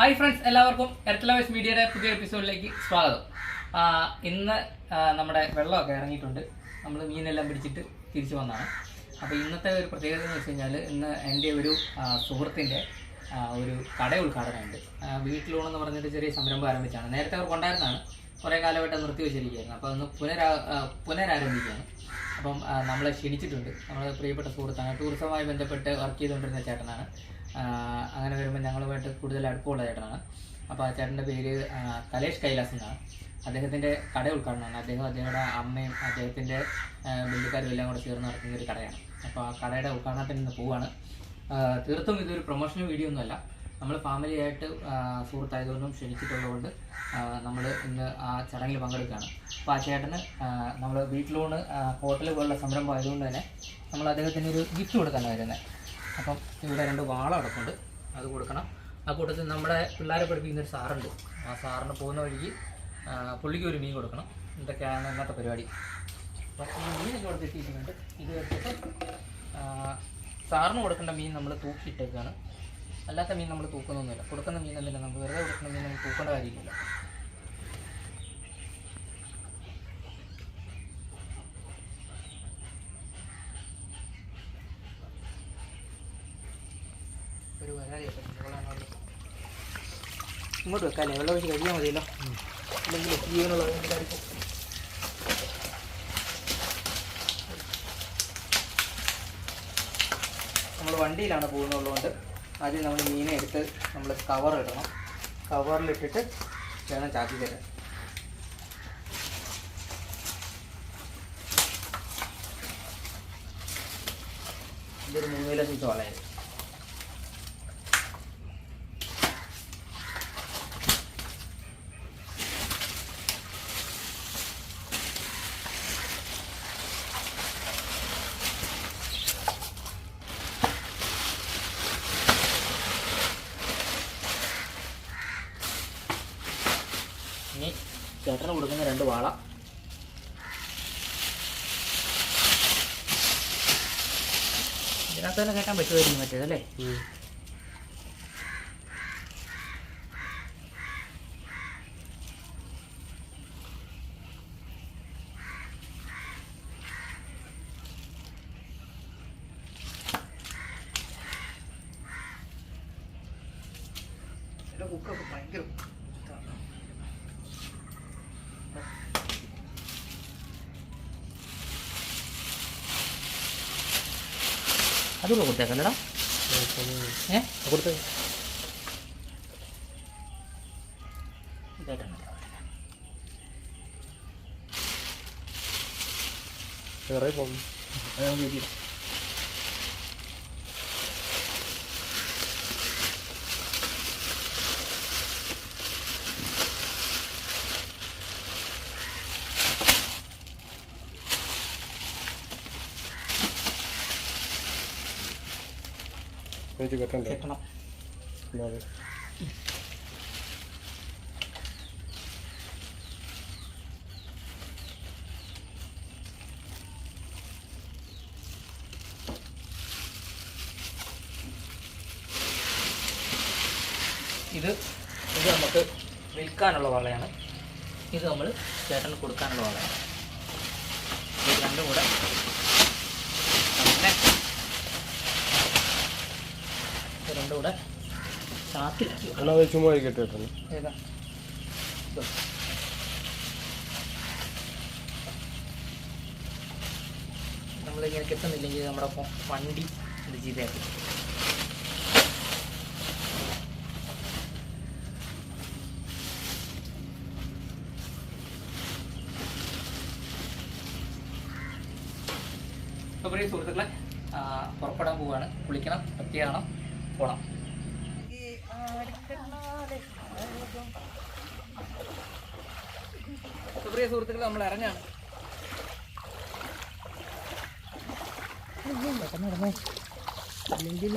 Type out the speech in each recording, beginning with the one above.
Hi friends എല്ലാവർക്കും എർത്തലവേഴ്സ് മീഡിയയുടെ പുതിയ എപ്പിസോഡിലേക്ക് സ്വാഗതം. ഇന്ന് നമ്മുടെ വെള്ളമൊക്കെ ഇറങ്ങിയിട്ടുണ്ട്. നമ്മൾ മീനെല്ലാം പിടിച്ചിട്ട് തിരിച്ചു വന്നതാണ്. അപ്പോൾ ഇന്നത്തെ ഒരു പ്രത്യേകത എന്ന് വെച്ച് കഴിഞ്ഞാൽ ഇന്ന് എന്റെ ഒരു സുഹൃത്തിന്റെ ഒരു കട ഉദ്ഘാടനമുണ്ട്. വീട്ടിലൂണെന്ന് പറഞ്ഞിട്ട് ചെറിയ സംരംഭം ആരംഭിച്ചാണ് നേരത്തെ അവർ കൊണ്ടായിരുന്നതാണ്. കുറേ കാലമായിട്ട് നിർത്തി വെച്ചിരിക്കുകയായിരുന്നു. അപ്പോൾ ഒന്ന് പുനരാ പുനരാരംഭിക്കുകയാണ്. അപ്പം നമ്മളെ ക്ഷണിച്ചിട്ടുണ്ട്. നമ്മുടെ പ്രിയപ്പെട്ട സുഹൃത്താണ്. ടൂറിസവുമായി ബന്ധപ്പെട്ട് വർക്ക് ചെയ്തുകൊണ്ടിരുന്ന ചേട്ടനാണ്. അങ്ങനെ വരുമ്പോൾ ഞങ്ങളുമായിട്ട് കൂടുതൽ അടുപ്പമുള്ള ചേട്ടനാണ്. അപ്പോൾ ആ ചേട്ടന്റെ പേര് കലേഷ് കൈലാസ് എന്നാണ്. അദ്ദേഹത്തിന്റെ കട ഉദ്ഘാടനമാണ്. അദ്ദേഹം അദ്ദേഹത്തിന്റെ അമ്മയും അദ്ദേഹത്തിന്റെ ബന്ധുക്കാരും എല്ലാം കൂടെ ചേർന്ന് നടത്തുന്ന ഒരു കടയാണ്. അപ്പോൾ ആ കടയുടെ ഉദ്ഘാടനത്തിന് നിന്ന് പോവാണ്. തീർത്തും ഇതൊരു പ്രൊമോഷൻ വീഡിയോ ഒന്നുമല്ല നമ്മൾ ഫാമിലി ഫാമിലിയായിട്ട് സുഹൃത്തായതുകൊണ്ടും ക്ഷണിച്ചിട്ടുള്ളതുകൊണ്ട് നമ്മൾ ഇന്ന് ആ ചടങ്ങിൽ പങ്കെടുക്കുകയാണ്. അപ്പോൾ ആ ചേട്ടന് നമ്മൾ വീട്ടിലൂണ് ഹോട്ടൽ പോലുള്ള സംരംഭം ആയതുകൊണ്ട് തന്നെ നമ്മൾ അദ്ദേഹത്തിന് ഒരു ഗിഫ്റ്റ് കൊടുക്കാനാണ് വരുന്നത് അപ്പം ഇവിടെ രണ്ട് വാള കിടപ്പുണ്ട്. അത് കൊടുക്കണം. ആ കൂട്ടത്തിൽ നമ്മുടെ പിള്ളേരെ പഠിപ്പിക്കുന്ന ഒരു സാറുണ്ട്. ആ സാറിന് പോകുന്ന വഴിക്ക് പുള്ളിക്ക് ഒരു മീൻ കൊടുക്കണം. ഇതൊക്കെയാണ് ഇന്നത്തെ പരിപാടി. അപ്പം ഈ മീനൊക്കെ കൊടുത്തിട്ടിരിക്കുന്നുണ്ട് ഇത് വെച്ചിട്ട് സാറിന് കൊടുക്കേണ്ട മീൻ നമ്മൾ തൂക്കിയിട്ടേക്കാണ്. അല്ലാത്ത മീൻ നമ്മൾ തൂക്കുന്നൊന്നുമില്ല. കൊടുക്കുന്ന മീൻ എന്തിനാ നമ്മൾ വെറുതെ കൊടുക്കുന്ന മീൻ നമ്മൾ തൂക്കേണ്ട കാര്യമില്ല. വെക്കാല്ലേ വെള്ളം ഒഴിച്ച് കഴിയാൽ മതിയല്ലോ അല്ലെങ്കിൽ ജീവനുള്ള എന്തായിരിക്കും നമ്മൾ വണ്ടിയിലാണ് പോകുന്നുള്ളതുകൊണ്ട് ആദ്യം നമ്മൾ മീനെ എടുത്ത് നമ്മൾ കവർ ഇടണം. കവറിലിട്ടിട്ട് വേണം ചാക്കി തരാൻ. ഇതൊരു മൂന്ന് സീറ്റ് സൈസ് ഇനി ചേട്ടന് കൊടുക്കുന്ന രണ്ട് വാള. ഇതിനകത്ത് തന്നെ കേട്ടാൻ പറ്റുമായിരിക്കും മറ്റേതല്ലേ കുക്കൊക്കെ ഭയങ്കര അതുകൂടെ കൊടുത്തേക്കല്ലടാ ഏ? കൊടുത്തത് ഇതായിട്ടാണ് വേറെ പോകും എനിക്ക് കെട്ടണ്ടേ കെട്ടണം അതെ ഇത് ഇത് നമുക്ക് വിൽക്കാനുള്ള വളയാണ്. ഇത് നമ്മൾ ചേട്ടന് കൊടുക്കാനുള്ള വളയാണ്. ഇത് രണ്ടും കൂടെ അങ്ങനെ കൂടെ ചാക്കിലാക്കി. ചുമ്മാ ഏതാ. നമ്മളിങ്ങനെ കിട്ടുന്നില്ലെങ്കിൽ നമ്മുടെ വണ്ടി ഇത് ചെയ്തേക്കും അപ്പോൾ സുഹൃത്തുക്കളെ പുറപ്പെടാൻ പോവുകയാണ് കുളിക്കണം വൃത്തിയാകണം പോകണം പ്രിയ സുഹൃത്തുക്കൾ നമ്മൾ ഇറങ്ങാണ്. അല്ലെങ്കിൽ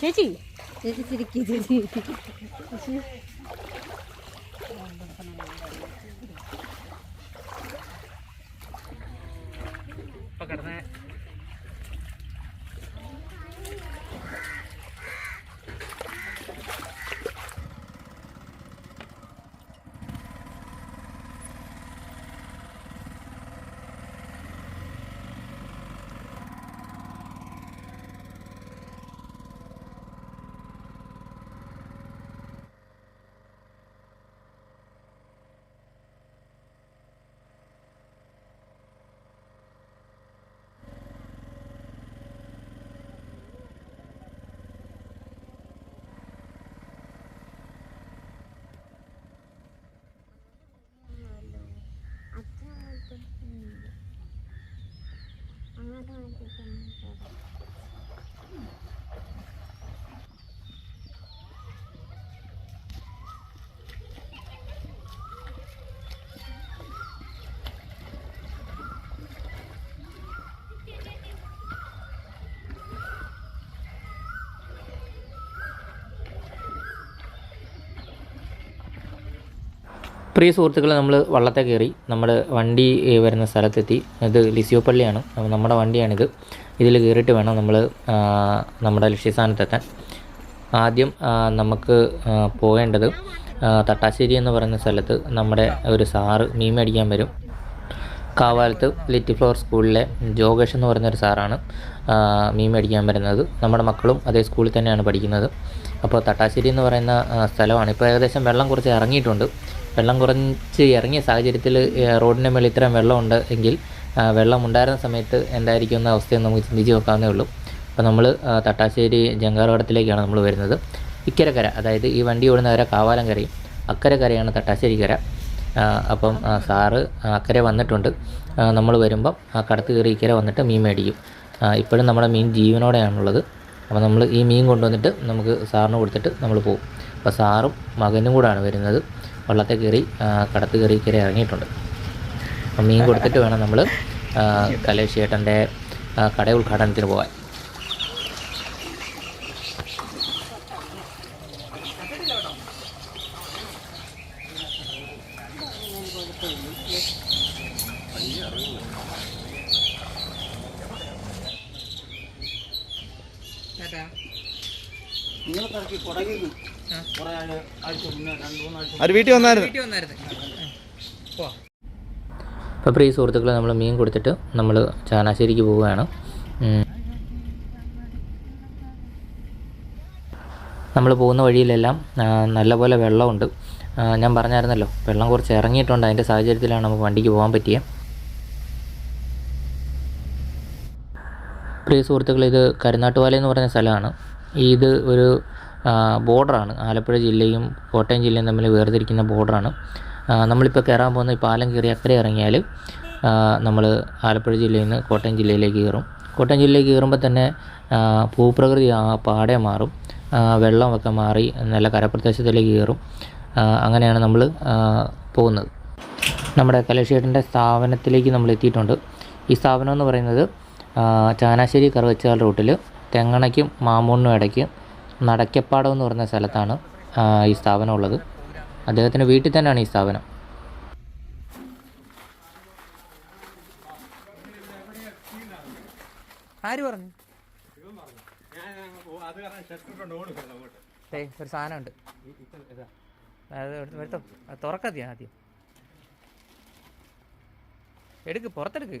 ചേച്ചി? ചേച്ചി ചിരിക്കി ചേച്ചി. ഇപ്പൊ കിടന്ന Celana. പ്രിയ സുഹൃത്തുക്കളെ നമ്മൾ വള്ളത്തെ കയറി നമ്മുടെ വണ്ടി വരുന്ന സ്ഥലത്തെത്തി. ഇത് ലിസിയോപ്പള്ളിയാണ് നമ്മുടെ വണ്ടിയാണിത് ഇതിൽ കയറിയിട്ട് വേണം നമ്മൾ നമ്മുടെ ലക്ഷ്യസ്ഥാനത്തെത്താൻ. ആദ്യം നമുക്ക് പോകേണ്ടത് തട്ടാശ്ശേരി എന്ന് പറയുന്ന സ്ഥലത്ത് നമ്മുടെ ഒരു സാറ് മീൻ മേടിക്കാൻ വരും. കാവാലത്ത് ലിറ്റിൽ ഫ്ലവർ സ്കൂളിലെ ജോഗേഷ് എന്ന് പറയുന്ന ഒരു സാറാണ്. മീൻ മേടിക്കാൻ വരുന്നത്. നമ്മുടെ മക്കളും അതേ സ്കൂളിൽ തന്നെയാണ് പഠിക്കുന്നത്. അപ്പോൾ തട്ടാശ്ശേരി എന്ന് പറയുന്ന സ്ഥലമാണ്. ഇപ്പോൾ ഏകദേശം വെള്ളം കുറച്ച് ഇറങ്ങിയിട്ടുണ്ട്. വെള്ളം കുറച്ച് ഇറങ്ങിയ സാഹചര്യത്തിൽ റോഡിന്റെ മേളിൽ ഇത്രയും വെള്ളമുണ്ട് എങ്കിൽ വെള്ളം ഉണ്ടായിരുന്ന സമയത്ത് എന്തായിരിക്കും എന്ന അവസ്ഥയെന്ന് നമുക്ക് ചിന്തിച്ച് നോക്കാവുന്നേ ഉള്ളൂ. അപ്പോൾ നമ്മൾ തട്ടാശ്ശേരി ജങ്കാറോടത്തിലേക്കാണ് നമ്മൾ വരുന്നത്. ഇക്കരക്കര അതായത് ഈ വണ്ടി ഓടുന്ന കര കാവാലം കരയും അക്കരെ കരയാണ് തട്ടാശ്ശേരി കര. അപ്പം സാറ് അക്കരെ വന്നിട്ടുണ്ട്. നമ്മൾ വരുമ്പം ആ കടത്ത് കയറി ഇക്കരെ വന്നിട്ട് മീൻ മേടിക്കും. ഇപ്പോഴും നമ്മുടെ മീൻ ജീവനോടെയാണുള്ളത്. അപ്പോൾ നമ്മൾ ഈ മീൻ കൊണ്ടുവന്നിട്ട് നമുക്ക് സാറിന് കൊടുത്തിട്ട് നമ്മൾ പോകും അപ്പോൾ സാറും മകനും കൂടാണ് വരുന്നത്. വള്ളത്തെ കയറി കടത്ത് കയറി കയറി ഇറങ്ങിയിട്ടുണ്ട്. അപ്പം മീൻ കൊടുത്തിട്ട് വേണം നമ്മൾ കലേഷ് ചേട്ടന്റെ കട ഉദ്ഘാടനത്തിന് പോകാൻ. അവർ വീട്ടിൽ വന്നായിരുന്നു. അപ്പോൾ പ്രിയ സുഹൃത്തുക്കളെ നമ്മൾ മീൻ കൊടുത്തിട്ട് നമ്മൾ ചാനാശ്ശേരിക്ക് പോവുകയാണ്. നമ്മൾ പോകുന്ന വഴിയിലെല്ലാം നല്ലപോലെ വെള്ളമുണ്ട്. ഞാൻ പറഞ്ഞായിരുന്നല്ലോ വെള്ളം കുറച്ച് ഇറങ്ങിയിട്ടുണ്ട്. അതിന്റെ സാഹചര്യത്തിലാണ് നമുക്ക് വണ്ടിക്ക് പോകാൻ പറ്റിയത് പ്രിയ സുഹൃത്തുക്കൾ ഇത് കരുനാട്ടുപാല എന്ന് പറഞ്ഞ സ്ഥലമാണ് ഇത് ഒരു ബോർഡറാണ്. ആലപ്പുഴ ജില്ലയും കോട്ടയം ജില്ലയും തമ്മിൽ വേർതിരിക്കുന്ന ബോർഡറാണ്. നമ്മളിപ്പോൾ കയറാൻ പോകുന്ന ഈ പാലം കയറി അക്കരെ ഇറങ്ങിയാൽ നമ്മൾ ആലപ്പുഴ ജില്ലയിൽ നിന്ന് കോട്ടയം ജില്ലയിലേക്ക് കയറും. കോട്ടയം ജില്ലയിലേക്ക് കയറുമ്പോൾ തന്നെ ഭൂപ്രകൃതി ആ പാടെ മാറും. വെള്ളമൊക്കെ മാറി നല്ല കരപ്രദേശത്തിലേക്ക് കയറും. അങ്ങനെയാണ് നമ്മൾ പോകുന്നത്. നമ്മുടെ കലേഷേട്ടന്റെ സ്ഥാപനത്തിലേക്ക് നമ്മൾ എത്തിയിട്ടുണ്ട്. ഈ സ്ഥാപനം എന്ന് പറയുന്നത് ചാനാശ്ശേരി കറുവച്ചാൽ റൂട്ടിൽ തെങ്ങണയ്ക്കും മാമൂണിനും ഇടയ്ക്ക് നടക്കപ്പാടം എന്ന് പറയുന്ന സ്ഥലത്താണ് ഈ സ്ഥാപനം ഉള്ളത്. അദ്ദേഹത്തിന്റെ വീട്ടിൽ തന്നെയാണ് ഈ സ്ഥാപനം. ആര് പറഞ്ഞു? ഒരു സാധനമുണ്ട്. എടുത്തോ അത് തുറക്കാതിയാ ആദ്യം. എടുക്ക് പുറത്തെടുക്ക്.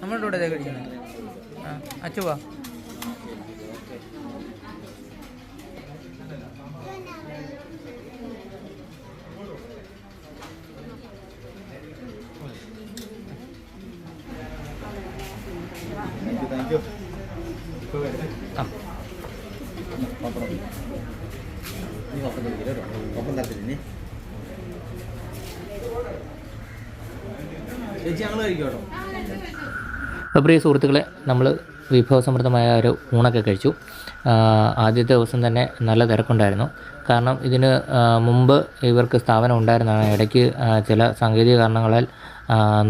നമ്മൾ രണ്ടും കൂടെ ഇതാ കഴിക്കുന്നത്. ആ അച്ചു വാ. ആ. ചേച്ചി ഞങ്ങൾ കഴിക്കോട്ടോ പ്രിയ സുഹൃത്തുക്കളെ നമ്മൾ വിഭവസമൃദ്ധമായ ഒരു ഊണൊക്കെ കഴിച്ചു. ആദ്യത്തെ ദിവസം തന്നെ നല്ല തിരക്കുണ്ടായിരുന്നു. കാരണം ഇതിന് മുമ്പ് ഇവർക്ക് സ്ഥാപനം ഉണ്ടായിരുന്നതാണ്. ഇടയ്ക്ക് ചില സാങ്കേതിക കാരണങ്ങളാൽ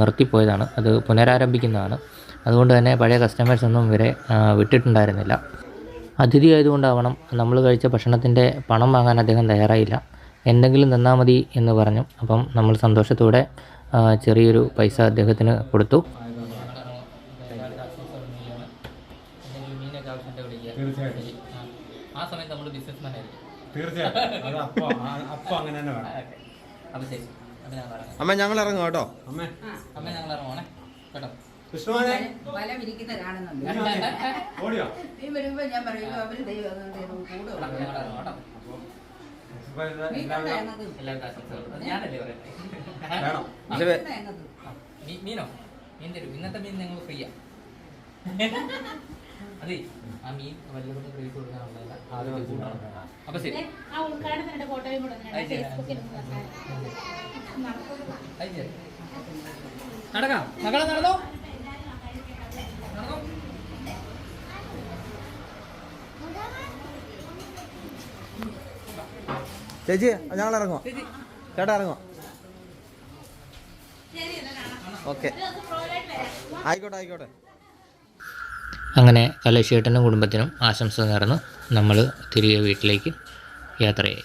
നിർത്തിപ്പോയതാണ്. അത് പുനരാരംഭിക്കുന്നതാണ്. അതുകൊണ്ട് തന്നെ പഴയ കസ്റ്റമേഴ്സ് ഒന്നും ഇവരെ വിട്ടിട്ടുണ്ടായിരുന്നില്ല. അതിഥി ആയതുകൊണ്ടാവണം നമ്മൾ കഴിച്ച ഭക്ഷണത്തിന്റെ പണം വാങ്ങാൻ അദ്ദേഹം തയ്യാറായില്ല. എന്തെങ്കിലും തന്നാൽ മതി എന്ന് പറഞ്ഞു. അപ്പം നമ്മൾ സന്തോഷത്തോടെ ചെറിയൊരു പൈസ അദ്ദേഹത്തിന് കൊടുത്തു. ആ. സമയത്ത് നമ്മൾ ബിസിനസ് മാൻ ആയിരിക്കും. തീർച്ചയായിട്ടും. അപ്പൊ അങ്ങനെ തന്നെ വേണം. അപ്പം ശരി. അപ്പം ഞാൻ പറയാം അമ്മ ഞങ്ങൾ ഇറങ്ങും കേട്ടോ. അമ്മ. അമ്മ ഞങ്ങൾ ഇറങ്ങുവാണേ കേട്ടോ. വല വിരിക്കുന്ന കാണുന്നുണ്ട്. ഓടിയോ? നീ വരുമ്പോ ഞാൻ പറയും അവർ ദൈവം കൂടും മീനോ? മീൻ തരും. ഇന്നത്തെ മീൻ ഞങ്ങൾ ഫ്രീയാ. അതെ ആ മീൻ കൂട്ടണം അപ്പൊ ശരി. നടക്കാം. മകളെ നടന്നോ? നടന്നോ. ചേച്ചി ഞങ്ങൾ ഇറങ്ങും ചേച്ചി. ചേട്ടാ ഇറങ്ങും ഓക്കെ. ആയിക്കോട്ടെ ആയിക്കോട്ടെ. അങ്ങനെ കലശേട്ടനും കുടുംബത്തിനും ആശംസ നേർന്ന്. നമ്മൾ തിരികെ വീട്ടിലേക്ക് യാത്രയായി.